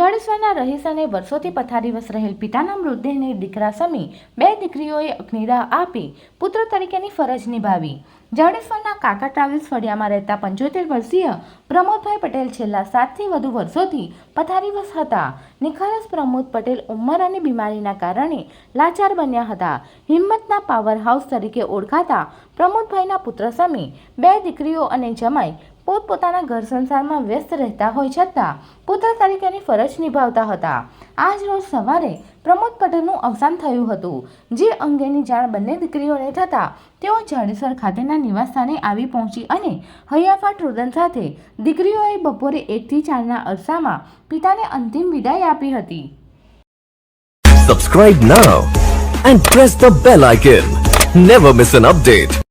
જાડેશ્વરના રહીશ અને વર્ષોથી પથારીવશ રહેલ પિતાના મૃતદેહને દીકરા સમી બે દીકરીઓએ અગ્નિદાહ આપી પુત્ર તરીકેની ફરજ નિભાવી. જાડેશ્વરના કાકા ટ્રાવેલ્સ ફળિયામાં રહેતા પંચોતેર વર્ષીય પ્રમોદભાઈ પટેલ છેલ્લા સાતથી વધુ વર્ષોથી પથારીવશ હતા. નિખાલસ પ્રમોદ પટેલ ઉંમર અને બીમારીના કારણે લાચાર બન્યા હતા. હિંમતના પાવર હાઉસ તરીકે ઓળખાતા પ્રમોદભાઈના પુત્ર સમી બે દીકરીઓ અને જમાઈ પોતપોતાના ઘર સંસારમાં વ્યસ્ત રહેતા હોય છતાં પુત્ર તરીકેની ફરજ નિભાવતા હતા. આજ રોજ સવારે પ્રમોદ પટેલનું અવસાન થયું હતું. જે અંગેની જાણ બંને દીકરીઓને થતાં તેઓ જાડેસર ખાતેના નિવાસસ્થાને આવી પહોંચી અને હૈયાફાટ રુદન સાથે દીકરીઓએ બપોરે એકથી ચારના અરસામાં પિતાને અંતિમ વિદાય આપી હતી. Subscribe now and press the bell icon never miss an update.